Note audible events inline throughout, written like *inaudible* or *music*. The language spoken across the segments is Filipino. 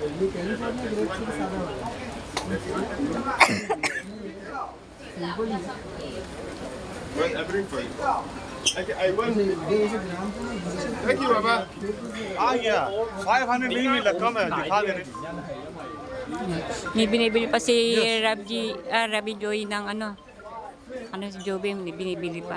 Well, I bring for you. Okay, I will. Thank you, Baba. Ah, yeah. 500 millimeter. Come here. Dikha de May binibili pa si Rabji, ah, Rabbi Joy ng ano. Ano si Joby, may binibili pa.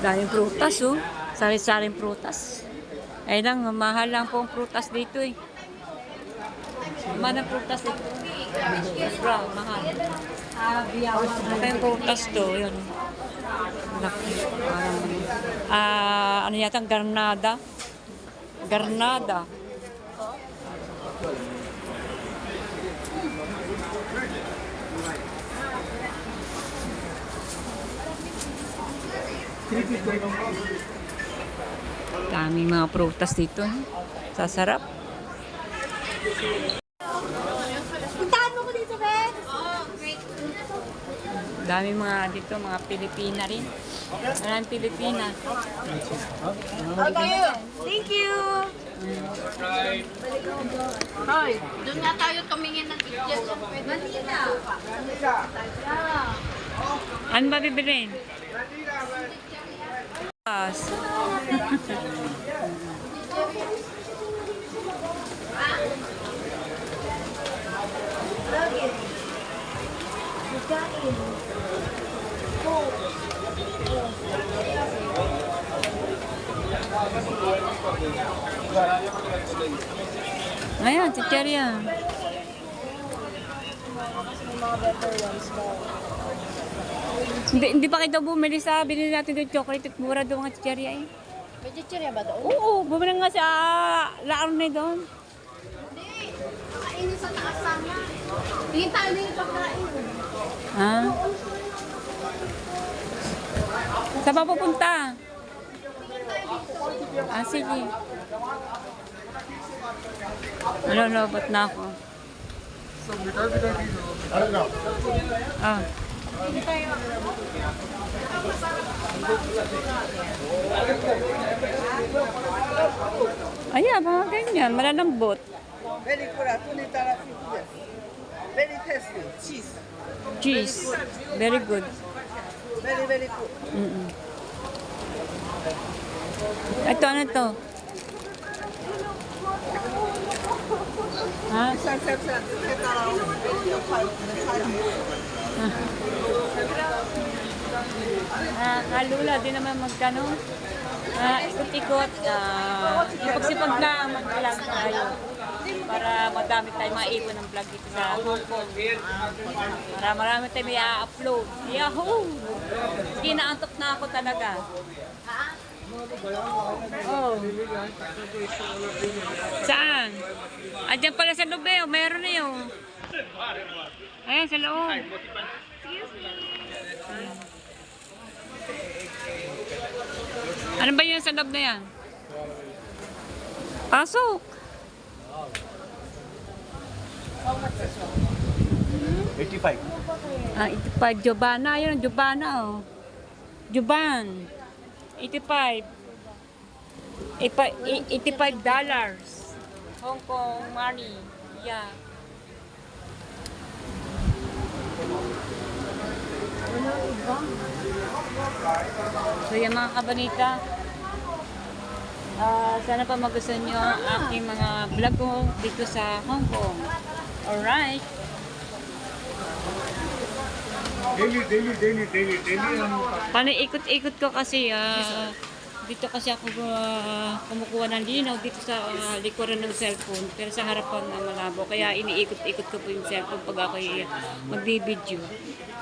Daming prutas, oh. Sari-saring prutas. Ay lang, mahal lang po ang prutas dito, eh. Mahal ang prutas dito. Sobra, mahal. Ito yung prutas to, yun. Laki. Parang, ah, ano yata, garnada. Garnada. Daming mga prutas dito. eh. Sasarap. Puntahan mo ko dito, Ben. Daming mga dito, mga Pilipina rin. Maraming Pilipina. Thank you. Hoy, doon nga tayo tumingin ng ticket. Manila. Ano ba bibilin? Yes. Ayan, chicherya. Hindi, hindi pa kayo bumili sa binili natin yung chocolate at mura doon mga chicherya eh. May chichirya ba doon? Oo, bumili nga sa laon na doon. Hindi. Kainin sa taas sana. Tingin tayo na yung pagkain. Ha? Saan pa pupunta? Ah, sige. Ano, lobot na ako. Ah. Ayan, mga ganyan, malalambot. Very good. Tara yes. Very tasty. Cheese. Cheese. Very good. Very very good. Mm-mm. Ito, ano to? Ha? Sir, tara. Ah, kalula, di naman magkano. Ah, ikot-ikot. Ah, ipag-sipag lang, mag-vlog tayo. Para madami tayo maipon ng vlog dito sa Hong Kong. Para marami tayo may upload Yahoo! Kinaantok na ako talaga. Oh. Saan? Andiyan pala sa eh. oh. Meron na yun. Ayan, sa loob. Ano ba yun sa loob na yan? Pasok. 85. Ah, ito pa, Jobana. Ayun, Jobana, oh. Joban. 85. Ipa, i- 85 dollars. Hong Kong money. Yeah. So yan mga kabanita. Ah, sana pa magustuhan nyo ang aking mga vlog ko dito sa Hong Kong. Alright. Daily, daily, daily, daily, daily Paano ikot-ikot ko kasi ah, dito kasi ako ah, kumukuha ng linaw dito sa ah, likuran ng cellphone pero sa harapan na malabo kaya iniikot-ikot ko po yung cellphone pag ako magbibideo.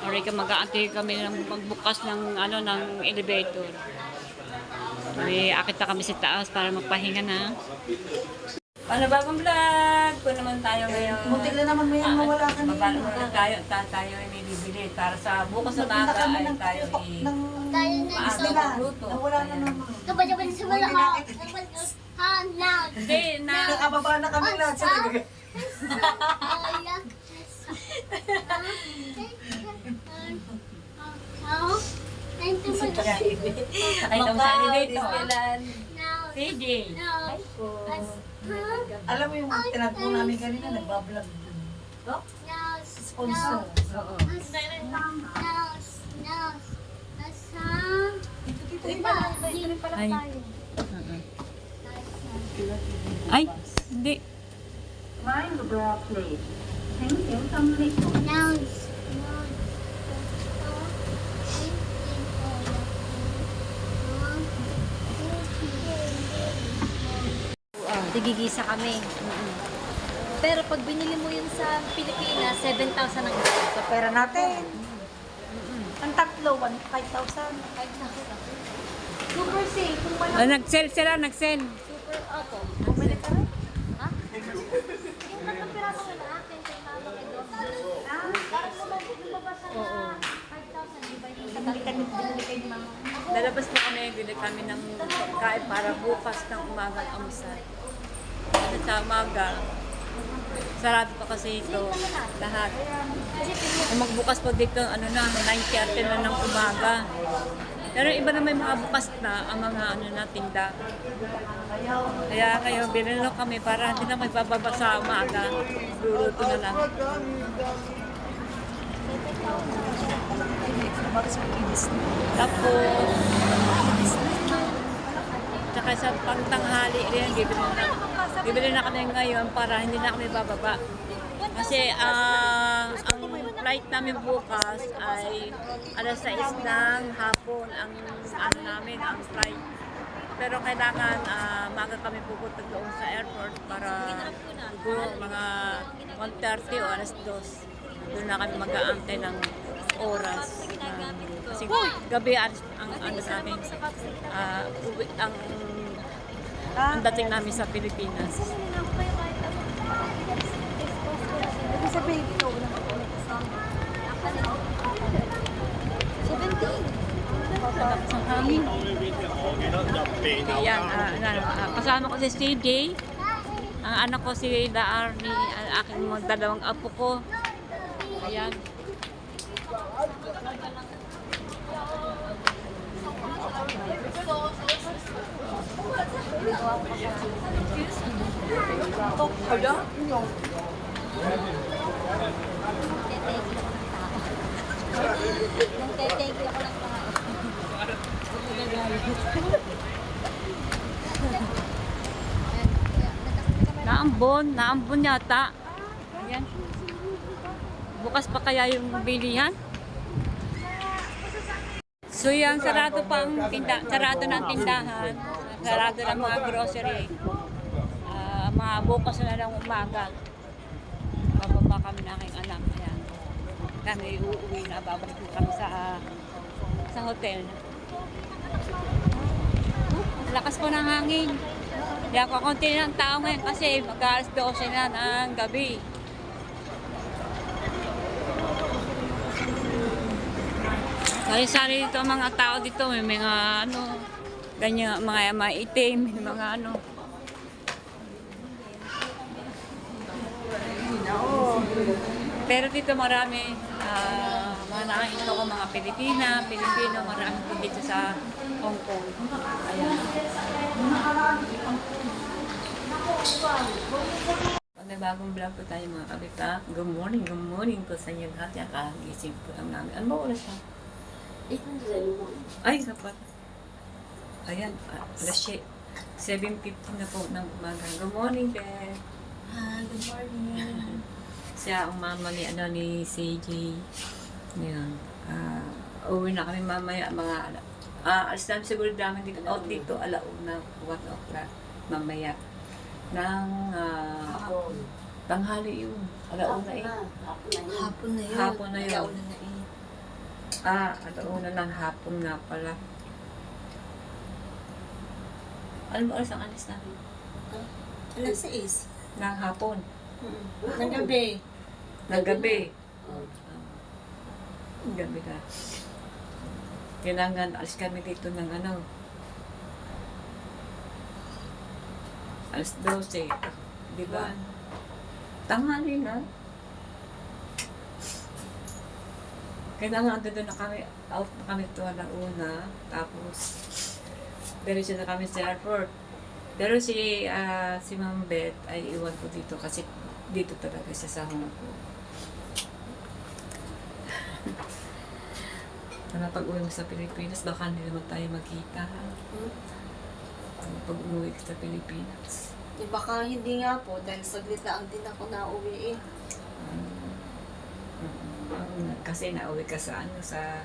Alright, ka mag-aantay kami ng magbukas ng ano ng elevator. May akit na kami sa taas para magpahinga na. Ano bagong vlog? Kung naman tayo ngayon. Muntik na naman may mawala ka Baba naman tayo, ta, tayo ay may bibili para sa bukas na maga ay tayo tutok na magluto. Nawala na naman. Kapag kapag sa wala ka. Ha, now. Hindi, na... Nakababa na kami lahat sa nagagay. Ay, daw sa elevator. CJ. Alam mo yung tinagpo namin kanina, nagbablog dun. Sponsor. Oo. Ay. Ay, hindi. Nagigisa kami. Pero pag binili mo yun sa Pilipinas, 7,000 ang isa. Sa pera natin. Ang tatlo, 1,500. Super safe. Kung wala Ah, nag-sell sila, nag-sell. super auto. Bumili ka rin? Ha? Yung tatlong piraso na akin, kay mama kay. Ah, parang lumabas na 5,000. Di ba Binili kami, binili mama. Lalabas na kami, bili kami ng pagkain para bukas ng umagang almusal. At sa umaga, sarado pa kasi ito lahat. Ang magbukas pa dito, ano na, 9.30 na ng umaga. Pero iba na may mga bukas na ang mga ano na tinda. Kaya kayo, na kami para hindi na may bababa sa umaga. Luluto na lang. Tapos, Tsaka sa pangtanghali rin, bibili na, bibili na kami ngayon para hindi na kami bababa. Kasi ah, ang flight namin bukas ay alas 6 ng hapon ang ano namin, ang flight. Pero kailangan ah, maga kami pupunta doon sa airport para siguro mga 1.30 o alas 2. Doon na kami mag-aantay ng oras. Ah, kasi gabi ang ano namin, ah, uwi- ang ang dating namin sa Pilipinas. Ibig sabihin, ikaw na. 17. Ang hangin. Yan, ah, ano, ah, kasama ko si CJ. Ang anak ko si Daarni, ang aking mga dalawang apo ko. Ayan. Nagte-thank you ako ng tao. Naambon, naambon yata. Ayan. Bukas pa kaya yung bilihan? So yan, sarado pa ang tinda, sarado ang tindahan, sarado ang mga grocery. Ah, mga bukas na lang umaga. Bababa kami ng aking anak. Ayan. Kami uuwi na, babalik kami sa sa hotel. Lakas po ng hangin. Hindi ako konti ng tao ngayon kasi mag-aalas 12 na ng gabi. Sari-sari dito ang mga tao dito. May mga ano, ganyan, mga maitim, may mga ano. Pero dito marami, ah, mga nakakita ko mga Pilipina, Pilipino, marami po dito sa Hong Kong. Ayan. Pag may bagong vlog po tayo mga kabita, good morning, good morning po sa inyo lahat. Yan, kagising po lang namin. Ano ba oras na? Ay, sapat. Ayan, alas siya. 7.50 na po ng umaga. Good morning, Beth. Ah, good morning. *laughs* Siya ang mama ni, ano, ni CJ. Yan. Ah, uwi na kami mamaya mga ala. Ah, alis namin siguro namin dito. Out dito, alauna, 1 o'clock. Mamaya. Nang ah, tanghali yun. Alauna eh. Hapon na yun. Hapon na yun. Alauna na eh. Ah, alauna ng hapon nga pala. Ano ba oras ang alis natin? Alas 6. Ng hapon. Ng gabi. Ng gabi. Gabi na. Kailangan alis kami dito ng ano. Alas 12. Di ba? Tanghali na. Kailangan andun na kami, out na kami ito na una. Tapos, diretso na kami sa airport. Pero si, ah, si Ma'am Beth ay iwan ko dito kasi dito talaga siya sa Hong Kong. Sana pag uwi mo sa Pilipinas, baka hindi naman tayo magkita. ha? Pag umuwi ka sa Pilipinas. Eh, baka hindi nga po, dahil saglit lang din ako nauwi eh. Mm, Kasi nauwi ka sa ano, sa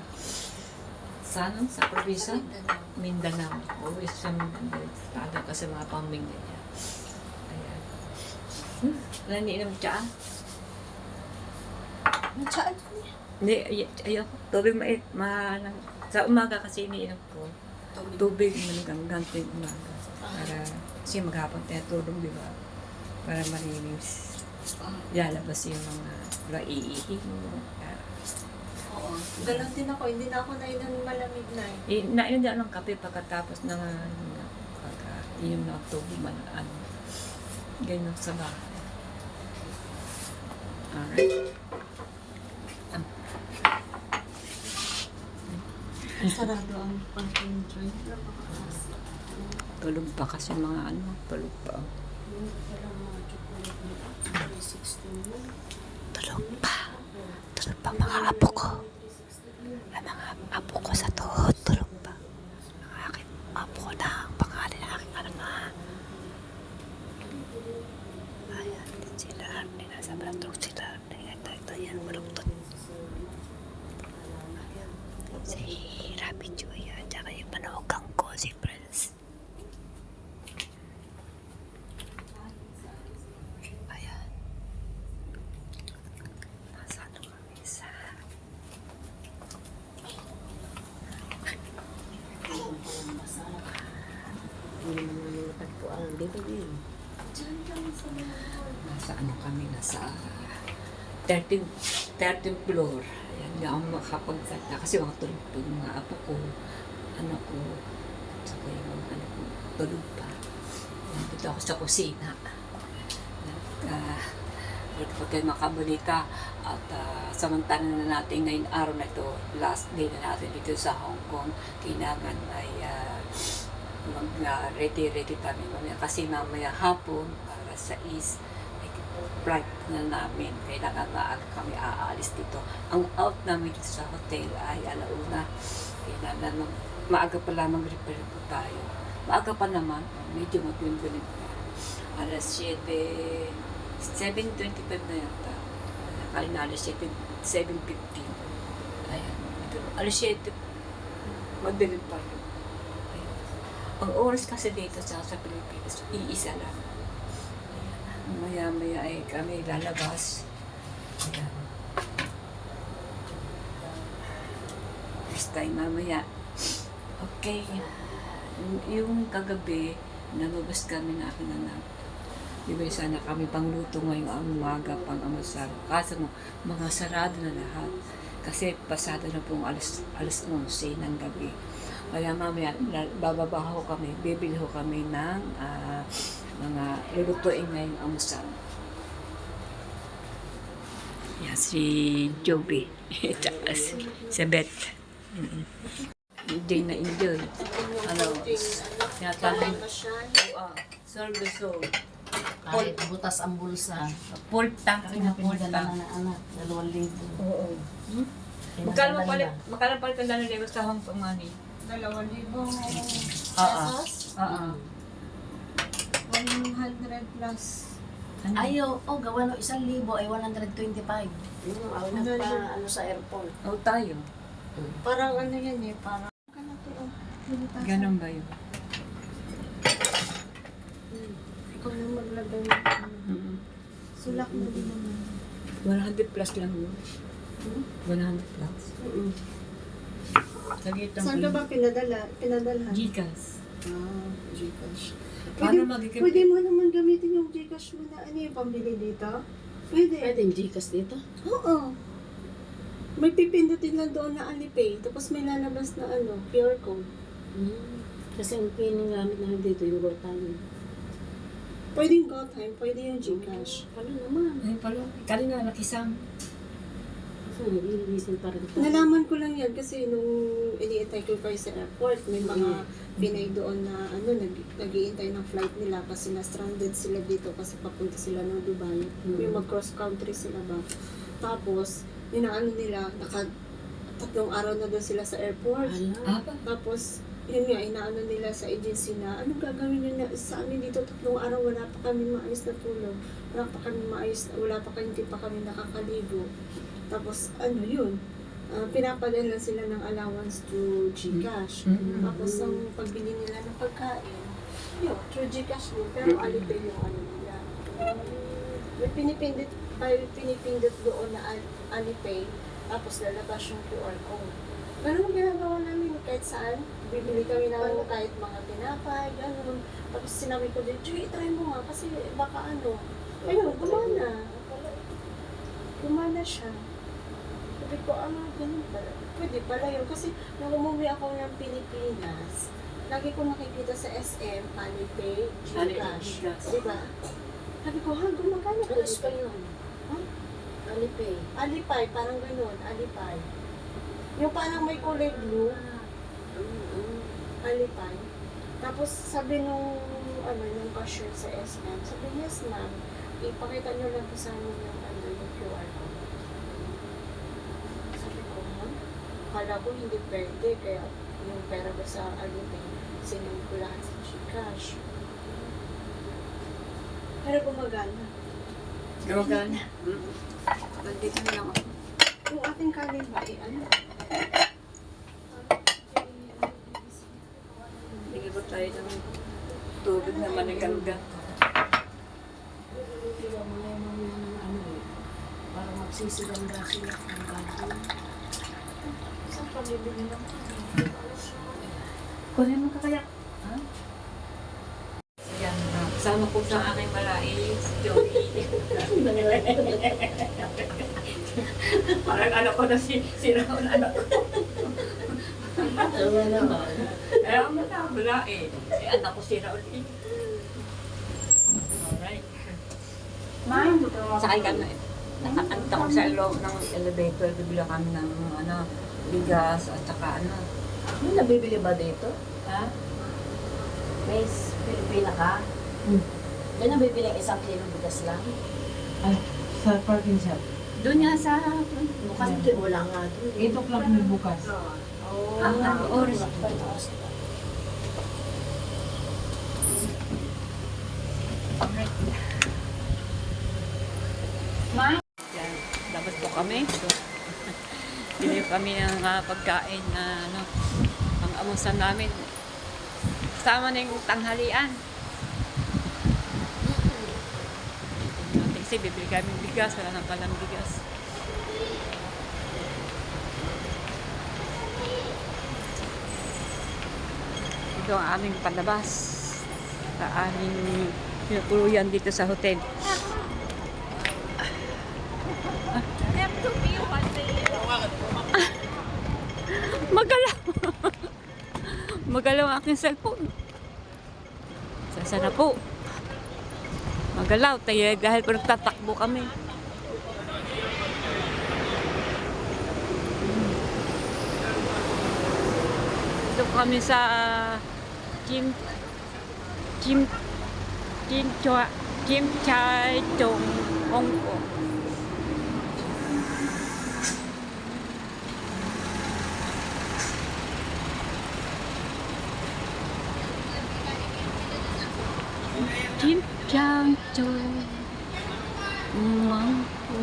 sa ano, sa probinsya? Mindanao. Uwi sa Mindanao. Tado ka sa mga pamilya niya. Ayan. Hmm, wala niinom tsaa? Matsaan Hindi, ay, ayoko. Tubig mait. Ma, lang- sa umaga kasi iniinom ko. Tubig manigang ganting umaga. Para, kasi maghapon tayo tulog, di ba? Para malinis. Lalabas yung mga naiihi mo. Ah, Oo. Ganon din ako, hindi na ako nainom ng malamig na eh. Eh, nainom din ako ng kape pagkatapos ng ano, pagka inom na tubig man ano. Ganyan sa bahay. Alright. Sarado ang parking joint. Tulog pa kasi mga ano, tulog pa. Tulog pa. Tulog pa mga apo ko. Ang mga apo ko sa tuhod, tulog pa. Ang aking apo ko na ang pangalan ng aking anak na. Ayan, sila. Hindi nasa balatrok sila. Ito, ito, yan, malungtot. Ayan. Si Rapi Joy, at saka yung manugang ko, si Prince. Ayan. Nasa ano kami sa... Nasa ano kami, nasa 13th, 13th floor. Ayan, hindi ako makapagsalita kasi mga tulog pa mga apo ko, anak ko, saka yung mga anak ko, tulog pa. Ayan, dito ako sa kusina. At, uh, dito pa kayo makabalita at uh, samantalan na natin ngayon araw na ito, last day na natin dito sa Hong Kong, kailangan ay uh, mag-ready-ready kami mamaya kasi mamaya hapon para sa is flight na namin. Kailangan maaga kami aalis dito. Ang out namin dito sa hotel ay alauna. Kailangan mag, maaga pa lamang repair po tayo. Maaga pa naman, medyo magwin-gwin pa. Alas 7, 7.25 na yata. Kali na alas 7, 7.15. Ayan. Ito, alas 7, magdilim pa yun. Ang oras kasi dito sa, sa Pilipinas, iisa lang. Maya-maya ay kami lalabas. Ayan. Next time mamaya. Okay. Yung- kagabi, nalabas kami na aking anak. Di ba sana kami pangluto ngayong ang umaga pang amasal. Kaso mo, mga sarado na lahat. Kasi pasado na pong alas, alas 11 ng gabi. Kaya mamaya, la- bababa ho kami, bibili kami ng ah, mga lulutuin ngayong amusal. Yan si Joby. *laughs* Tsaka si, si Beth. Mm-mm. Enjoy na enjoy. Ano. Uh, serve the soul. Kahit butas ang bulsa. Full tank full tank. na anak, dalawang libo. Oo. Hmm? Magkano palit, magkano palit ang dano level sa Hong Kong money? Dalawang libong Oo. Oo. 100 plus. Ano? Ayaw, oh, gawa ng isang libo ay 125. Yung ako nagpa, ano sa airport. Oo tayo. Parang ano yan eh, parang... Ano oh. Ganun ba yun? Ikaw na maglagay ng. Mm. Sulak mo din naman. 100 plus lang yun. 100 plus. Sagitan Saan ka ba pinadala? Pinadalhan? Gcash. Ah, Gcash. Paano Pwede, magiging... pwede mo naman gamitin yung Gcash mo na ano yung pambili dito? Pwede. Pwede yung Gcash dito? Oo. May pipindutin lang doon na Alipay. Tapos may lalabas na ano, QR code. Hmm. Kasi ang pinagamit namin dito yung GoTime. Pwede yung GoTime, pwede yung Gcash. Ano naman? Ay pala, kanina nakisam. Nag-iibisin pa rin tayo. Nalaman ko lang yan kasi nung iniintay ko kayo sa airport, may mga Pinay doon na ano, nag, nag-iintay ng flight nila kasi na-stranded sila dito kasi papunta sila ng Dubai. Yung mag-cross country sila ba. Tapos, inaano nila, naka tatlong araw na doon sila sa airport. Ah, Tapos, yun nga, inaano nila sa agency na, anong gagawin na sa amin dito tatlong araw, wala pa kami maayos na tulog. Wala pa kami maayos, wala pa kami, hindi pa kami nakakaligo. Tapos, ano yun, ah, pinapadala sila ng allowance to Gcash. Mm. Tapos, ang pagbili nila ng pagkain, yun, through Gcash yun, pero Alipay yung ano nila. May pinipindot, tayo pinipindot doon na Al- Alipay, tapos lalabas yung QR code. Ganun ang ginagawa namin kahit saan. Bibili kami ng kahit mga tinapay, ganun. Tapos sinabi ko din, Joy, try mo nga kasi baka ano. Ayun, gumana. Gumana siya. Sabi ko, ah, ganun pala. Pwede pala yun. Kasi nung umuwi ako ng Pilipinas, lagi ko nakikita sa SM, Alipay, Gcash. Diba? Sabi ko, ha, gumagana Ano pala pa yun? Ha? Alipay. Alipay, parang ganun, alipay. Yung parang may kulay blue, alipay. Tapos sabi nung, ano, nung cashier sa SM, sabi, yes ma'am, ipakita nyo lang po sa amin yung, ano, yung QR code. Sabi ko, ha? Kala ko hindi pwede, kaya yung pera ko sa alipay, sinend ko lahat sa Gcash. Pero gumagana. Gumagana. Nandito na lang ako. Yung ating kanin ba, eh, ano? Bigyan ko tayo ng tubig na manigalga. Kaya mga yung ano eh. Para magsisiganda sila ng bago. Saan pa bibili ng Kunin mo ka kaya. Ha? Yan. ah, Kasama ko sa aking malait, si Joey. *laughs* Parang anak ko na si, si Raul, anak ko. Ano naman? Eh, ang mata, malait. Eh, anak ko si Raul. eh. Alright. Sakay kami. Nakakanta ko sa loob ng elevator. Bibila kami ng ano, bigas at saka ano. May nabibili ba dito? Ha? May Pilipina ka? Hmm. May nabibili ang isang kilo bigas lang? Sa parking shop. Doon nga sa... Bukas wala nga doon. 8 o'clock may bukas. Ang ano, oras. Yan, labas po kami. So, bili ah, pagkain na ano, ang amusan namin. Sama na yung tanghalian. Kasi bibili kami bigas, wala nang palang bigas. Ito ang aming palabas sa aming pinupuluyan dito sa hotel. Magalaw. Magalaw ang aking cellphone. Sasa na po. Magalaw tayo dahil po nagtatakbo kami. Ito kami sa Kim Kim Kim Chua Kim Chai Tung Hong Kong. Kim Mang Pu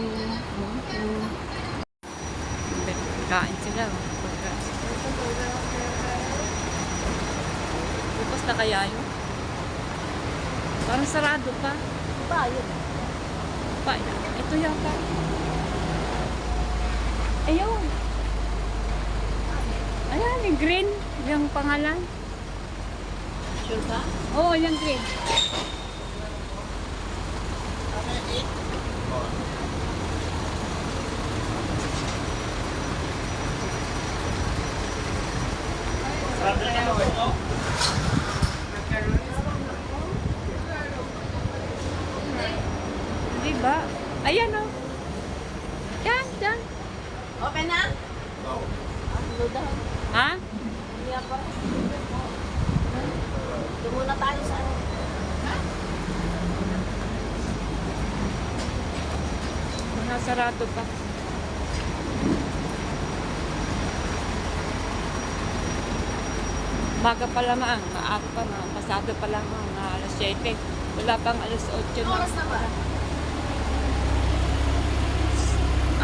Kain sila. oh. Bukas na kaya yun? Parang sarado pa. Ba, yun. Pa, ito yata. Ayun. Ayan, yung green. Yung pangalan. Sure ka? Oo, yung green. Di ba? Ayan o. Yan, yan. Open na? Daw? Ha? Hindi pa. Doon muna tayo sa ano. Mga sarado pa. Maga pa lamang, maaga pa, mga pasado pa lamang, mga alas 7. Wala pang alas 8 na. Oras na ba?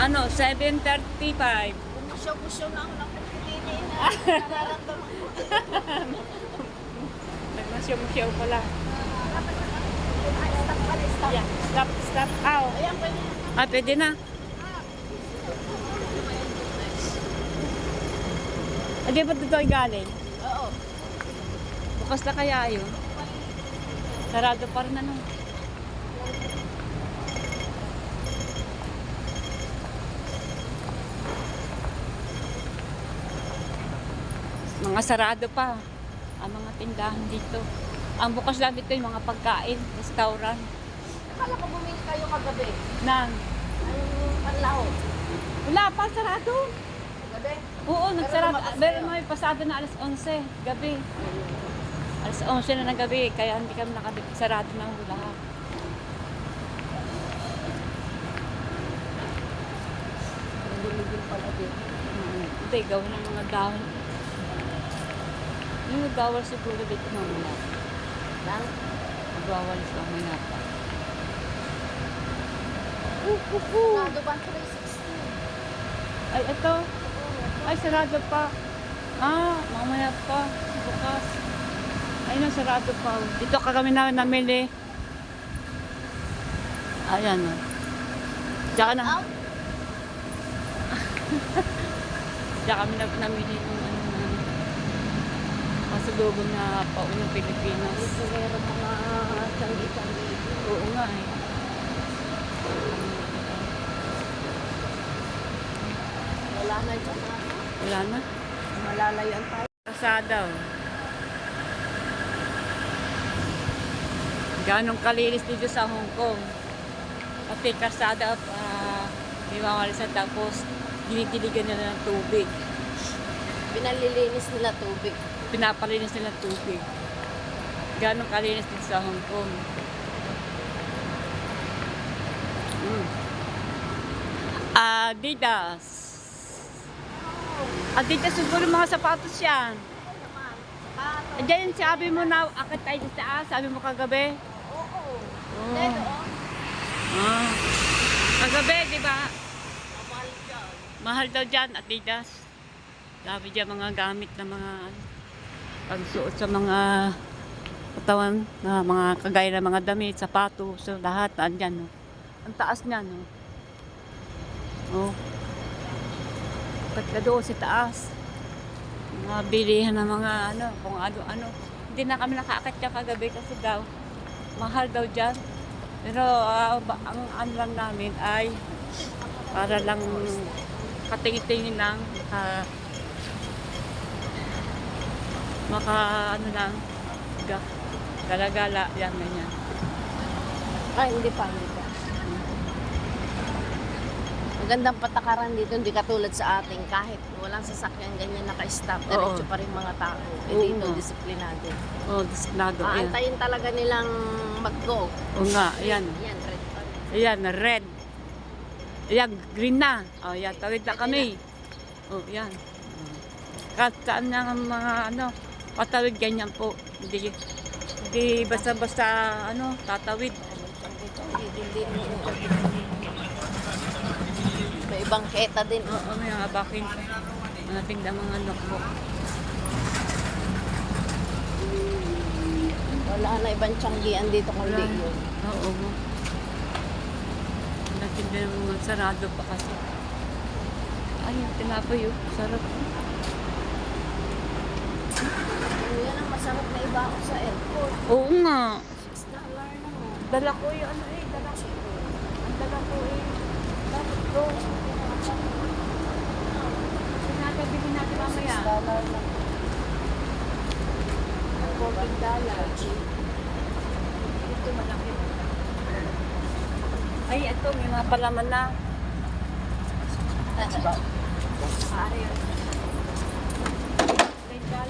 Ano, 7.35. Pumusyaw-pusyaw na ako ng pagkitini na. *laughs* Nararamdaman ko. Stop pala, stop. Yeah, stop, stop. Ow. Ayan, pwede. Ah, pwede na. Hindi ba dito galing? Oo. Bukas na kaya yun? Sarado pa rin ano. Mga sarado pa ang mga tindahan dito. Ang bukas lang dito yung mga pagkain, restaurant. Akala ko bumili kayo kagabi. Nang, Ang panlaho. wala pa, sarado. Kagabi. Oo, nagsarado. lumabas Meron kayo? may pasado na alas 11, gabi. Alas 11 na ng gabi, kaya hindi kami nakabit. Sarado na ang lahat. Diligil pala din. Mm, Hindi, gawin ng mga dahon. Yung nagawal siguro dito mamaya. Lang. Nagawal sa mamaya pa. Nado ba 360? Ay, ito. Ay, sarado pa. Ah, mamaya pa. Bukas. Ay, na, sarado pa. Dito ka kami na namili. Ayan, oh. Diyan na. *laughs* Diyan kami na namili ng ano na pasalubong na paunang Pilipinas. Ito meron mga tanggi-tanggi. Oo nga eh. Wala na dyan. ah. Wala na. Malalayan tayo. Kasada oh. Ganong kalinis dito sa Hong Kong. Pati kasada, uh, may mamalisan tapos dinidiligan nila ng tubig. Pinalilinis nila tubig. Pinapalinis nila tubig. Ganong kalinis dito sa Hong Kong. Mm. Adidas. Adidas siguro mga sapatos yan. Diyan sabi mo na akit tayo sa taas, sabi mo kagabi. Oo. Oh. Ah. Kagabi, di ba? Mahal dyan. Mahal daw dyan, Adidas. Sabi dyan mga gamit na mga pagsuot sa mga katawan, na mga kagaya ng mga damit, sapatos, so lahat, andyan. No? Ang taas niya, no? Oh. Kat ka doon si taas. Mga ng mga ano, kung ano-ano. Hindi na kami nakakit dyan kagabi kasi daw, mahal daw dyan. Pero ba- ang ano lang namin ay para lang katingin-tingin lang, maka, maka ano lang, ga, gala-gala, yan, ganyan. Ay, hindi pa, hindi Magandang patakaran dito, hindi katulad sa ating kahit walang sasakyan ganyan naka-stop, diretso pa rin mga tao. Eh Oo dito, nga. disiplinado. Oh, disiplinado, yan. Aantayin talaga nilang mag-go. Oo nga, yan. Yan, red pa rin. Ayan, red. Ayan, green na. O, yan, tawid na kami. O, yan. Kahit saan na ang mga, ano, patawid ganyan po. Hindi, hindi basta-basta, ano, tatawid. Hindi, hindi, hindi. May ibang keta din. Oo, may mga bakin. Mga tingda mga notebook. Wala na ibang tiyanggian dito kundi yun. Oo. Natinda ng mga sarado pa kasi. Ay, tinapay yun. Sarap. pa ako sa airport. Oo nga. $6 dollar na mo. Dala ko yung ano eh, dala ko. Ang dala ko eh. Bakit bro? Sinagabili natin mamaya. $6 dollar lang. $14 dollar. Ito malaki. Ay, ito, may mga palaman na. Pare yun. $10.